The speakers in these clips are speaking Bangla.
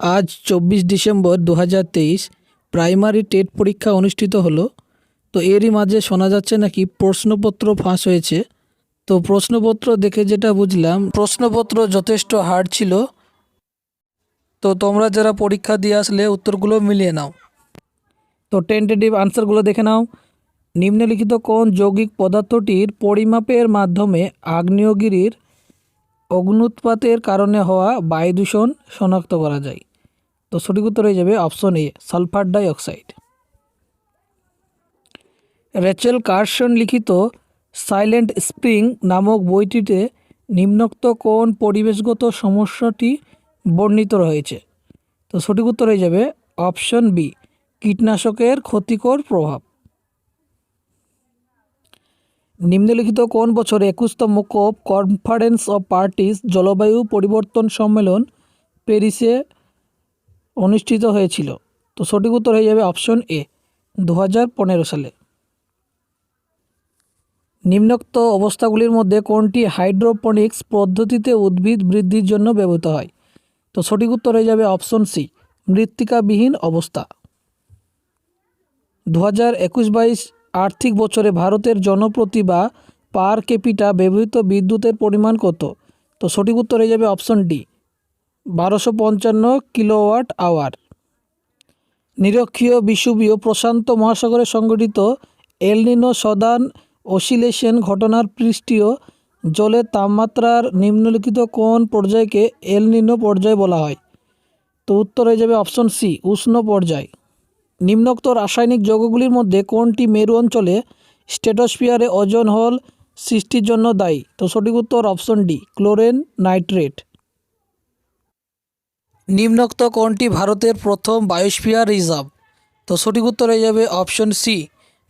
আজ চব্বিশ ডিসেম্বর দু হাজার তেইশ, প্রাইমারি টেট পরীক্ষা অনুষ্ঠিত হলো। তো এরই মাঝে শোনা যাচ্ছে নাকি প্রশ্নপত্র ফাঁস হয়েছে। তো প্রশ্নপত্র দেখে যেটা বুঝলাম, প্রশ্নপত্র যথেষ্ট হার্ড ছিল। তো তোমরা যারা পরীক্ষা দিয়ে আসলে উত্তরগুলো মিলিয়ে নাও। তো টেন্টেটিভ আনসারগুলো দেখে নাও। নিম্নলিখিত কোন যৌগিক পদার্থটির পরিমাপের মাধ্যমে আগ্নেয়গিরির অগ্নুৎপাতের কারণে হওয়া বায়ু দূষণ শনাক্ত করা যায়। তো সঠিক উত্তর হয়ে যাবে option A sulphur dioxide Rachel Carson লিখিত সাইলেন্ট স্প্রিং নামক বইটিতে নিম্নোক্ত কোন পরিবেশগত সমস্যাটি বর্ণিত রয়েছে? তো সঠিক উত্তর হয়ে যাবে অপশন বি কীটনাশকের ক্ষতিকর প্রভাব. নিম্নলিখিত কোন বছর একুশতম কোপ কনফারেন্স অফ পার্টিস জলবায়ু পরিবর্তন সম্মেলন, প্যারিসে অনুষ্ঠিত হয়েছিল। তো সঠিক উত্তর হয়ে যাবে অপশন এ দু হাজার পনেরো সালে। নিম্নোক্ত অবস্থাগুলির মধ্যে কোনটি হাইড্রোপনিক্স পদ্ধতিতে উদ্ভিদ বৃদ্ধির জন্য ব্যবহৃত হয়? তো সঠিক উত্তর হয়ে যাবে অপশন সি মৃত্তিকাবিহীন অবস্থা। দু হাজার একুশ বাইশ আর্থিক বছরে ভারতের জনপ্রতি বা পার ক্যাপিটা ব্যবহৃত বিদ্যুতের পরিমাণ কত? তো সঠিক উত্তর হয়ে যাবে অপশন ডি বারোশো পঞ্চান্ন কিলোওয়াট আওয়ার। নিরক্ষীয় বিষুবীয় প্রশান্ত মহাসাগরে সংগঠিত এলনিনো সদান অসিলেশন ঘটনার পৃষ্ঠীয় জলের তাপমাত্রার নিম্নলিখিত কোন পর্যায়কে এলনিনো পর্যায় বলা হয়। তো উত্তর হয়ে যাবে অপশন সি, উষ্ণ পর্যায়। নিম্নোক্ত রাসায়নিক যৌগগুলির মধ্যে কোনটি মেরু অঞ্চলে স্টেটোস্ফিয়ারে ওজন হল সৃষ্টির জন্য দায়ী? তো সঠিক উত্তর অপশন ডি, ক্লোরেন নাইট্রেট। নিম্নোক্ত কোনটি ভারতের প্রথম বায়োস্ফিয়ার রিজার্ভ? তো সঠিক উত্তর হয়ে যাবে option C,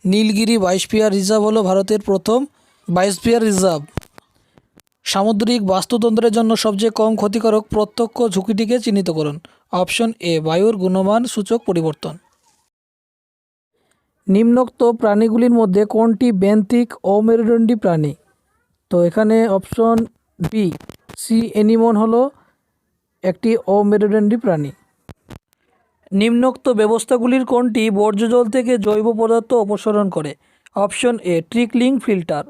Nilgiri biosphere reserve হলো ভারতের প্রথম বায়োস্ফিয়ার রিজার্ভ। সামুদ্রিক বাস্তুতন্ত্রের জন্য সবচেয়ে কম ক্ষতিকারক প্রত্যক্ষ ঝুঁকিটিকে চিহ্নিত করুন। অপশন এ, বায়ুর গুণমান সূচক পরিবর্তন। নিম্নোক্ত প্রাণীগুলির মধ্যে কোনটি বেন্থিক অমেরুদণ্ডী প্রাণী? তো এখানে অপশন বি, সি এনিমন হলো একটি অমেরুদণ্ডী প্রাণী। নিম্নোক্ত ব্যবস্থাগুলির কোনটি বর্জ্য জল থেকে জৈব পদার্থ অপসারণ করে? Option A ট্রিকলিং filter